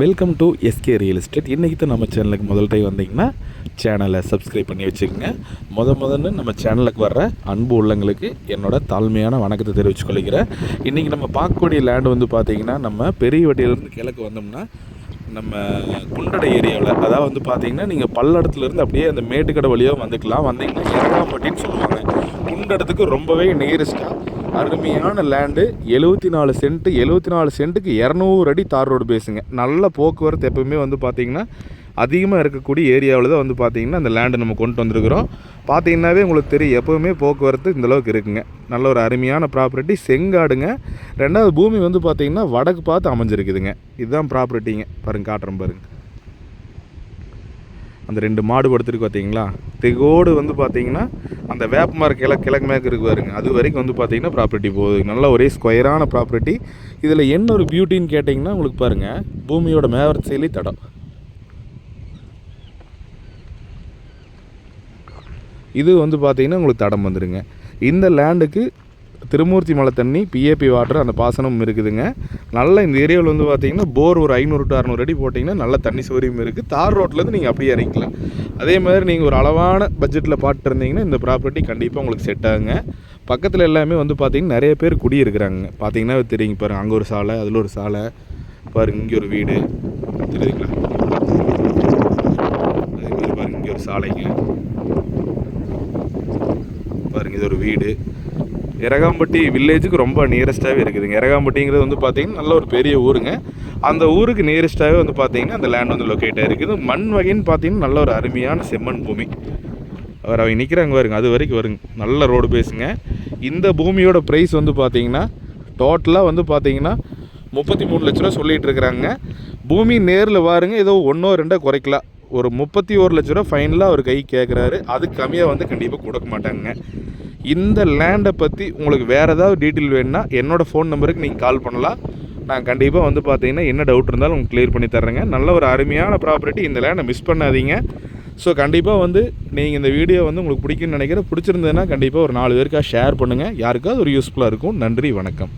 Welcome to SK real estate இன்றைக்கி தான் நம்ம சேனலுக்கு முதல் டைம் வந்தீங்கன்னா சேனலை சப்ஸ்கிரைப் பண்ணி வச்சுக்கோங்க. முத முதல்ல நம்ம சேனலுக்கு வர்ற அன்பு உள்ளங்களுக்கு என்னோட தாழ்மையான வணக்கத்தை தெரிவித்து கொள்கிறேன். இன்றைக்கி நம்ம பார்க்கக்கூடிய லேண்டு வந்து பார்த்திங்கன்னா நம்ம பெரிய வட்டியிலேருந்து கிழக்கு வந்தோம்னா நம்ம குண்டடை ஏரியாவில் அதாவது வந்து பார்த்தீங்கன்னா நீங்கள் பல்லடத்துலேருந்து அப்படியே அந்த மேட்டுக்கடை வழியாக வந்துக்கலாம். வந்தீங்கன்னா இறங்காம்பட்டின்னு சொல்லுவாங்க. குண்டடத்துக்கு ரொம்பவே நியரஸ்ட்டாக அருமையான லேண்டு எழுபத்தி நாலு சென்ட்டு எழுபத்தி நாலு சென்ட்டுக்கு இரநூறு அடி தார் ரோடு பேசுங்க நல்ல போக்குவரத்து எப்பவுமே வந்து பார்த்தீங்கன்னா அதிகமாக இருக்கக்கூடிய ஏரியாவில் தான் வந்து பார்த்தீங்கன்னா அந்த லேண்டை நம்ம கொண்டு வந்திருக்கிறோம். பார்த்தீங்கன்னாவே உங்களுக்கு தெரியும் எப்போவுமே போக்குவரத்து இந்தளவுக்கு இருக்குங்க. நல்ல ஒரு அருமையான ப்ராப்பர்ட்டி செங்காடுங்க. ரெண்டாவது பூமி வந்து பார்த்தீங்கன்னா வடக்கு பார்த்து அமைஞ்சிருக்குதுங்க. இதுதான் ப்ராப்பர்ட்டிங்க பாருங்க காட்டுறேன் பாருங்க. அந்த ரெண்டு மாடு படுத்துருக்கு பார்த்தீங்களா தெகோடு வந்து பார்த்தீங்கன்னா அந்த வேப்ப மரம் கிழக்கு கிழக்கு மேற்கு இருக்கு பாருங்க. அது வரைக்கும் வந்து பார்த்தீங்கன்னா ப்ராப்பர்ட்டி போகுது. நல்ல ஒரே ஸ்கொயரான ப்ராப்பர்ட்டி இதில் என்ன ஒரு பியூட்டின்னு கேட்டிங்கன்னா உங்களுக்கு பாருங்கள் பூமியோட மேவரத்து செயலி தடம். இது வந்து பார்த்தீங்கன்னா உங்களுக்கு தடம் வந்துடுங்க இந்த லேண்டுக்கு திருமூர்த்தி மலை தண்ணி பிஏபி வாட்டர் அந்த பாசனமும் இருக்குதுங்க. நல்ல இந்த ஏரியாவில் வந்து பார்த்தீங்கன்னா போர் ஒரு ஐநூறு டு அறநூறு அடி போட்டிங்கன்னா நல்ல தண்ணி சௌரியம் இருக்குது தார் ரோட்லேருந்து நீங்கள் அப்படியே இறங்கிக்கலாம். அதே மாதிரி நீங்கள் ஒரு அளவான பட்ஜெட்டில் பார்த்துட்டு இருந்தீங்கன்னா இந்த ப்ராப்பர்ட்டி கண்டிப்பாக உங்களுக்கு செட் ஆகுங்க. பக்கத்தில் எல்லாமே வந்து பார்த்தீங்கன்னா நிறைய பேர் குடியிருக்கிறாங்க. பார்த்தீங்கன்னா தெரியுங்க பாருங்க அங்கே ஒரு சாலை அதில் ஒரு சாலை. பாருங்க இங்கே ஒரு வீடு. தெரியுதுங்களா? அதே மாதிரி பாருங்க இங்கே ஒரு சாலைங்க. பாருங்க இது ஒரு வீடு. எரகாம்பட்டி வில்லேஜுக்கு ரொம்ப நியரஸ்ட்டாகவே இருக்குதுங்க. எரகாம்பட்டிங்கிறது வந்து பார்த்தீங்கன்னா நல்ல ஒரு பெரிய ஊருங்க. அந்த ஊருக்கு நியரஸ்ட்டாகவே வந்து பார்த்தீங்கன்னா அந்த லேண்ட் வந்து லொக்கேட் ஆகிருக்குது மண் வகைன்னு பார்த்தீங்கன்னா நல்ல ஒரு அருமையான செம்மண் பூமி. அவர் அவங்க நிற்கிறாங்க வருங்க அது வரைக்கும் வருங்க. நல்ல ரோடு பேசுங்க இந்த பூமியோட ப்ரைஸ் வந்து பார்த்தீங்கன்னா டோட்டலாக வந்து பார்த்தீங்கன்னா முப்பத்தி மூணு லட்ச ரூபா சொல்லிகிட்டு இருக்கிறாங்க பூமி நேரில் பாருங்க ஏதோ ஒன்றோ ரெண்டோ குறைக்கலாம். ஒரு முப்பத்தி ஒரு லட்ச ரூபா ஃபைனலாக அவர் கை கேட்குறாரு அதுக்கு கம்மியாக வந்து கண்டிப்பாக கொடுக்க மாட்டாங்க. இந்த லேண்டை பற்றி உங்களுக்கு வேறு ஏதாவது டீட்டெயில் வேணும்னா என்னோடய ஃபோன் நம்பருக்கு நீங்கள் கால் பண்ணலாம். நான் கண்டிப்பாக வந்து பார்த்தீங்கன்னா என்ன டவுட் இருந்தாலும் உங்களுக்கு கிளியர் பண்ணி தர்றேங்க. நல்ல ஒரு அருமையான ப்ராப்பர்ட்டி இந்த லேண்டை மிஸ் பண்ணாதீங்க. ஸோ கண்டிப்பாக வந்து நீங்கள் இந்த வீடியோ வந்து உங்களுக்கு பிடிக்கும்னு நினைக்கிறேன். பிடிச்சிருந்ததுன்னா கண்டிப்பாக ஒரு நாலு பேருக்காக ஷேர் பண்ணுங்கள் யாருக்காவது ஒரு யூஸ்ஃபுல்லாக இருக்கும். நன்றி வணக்கம்.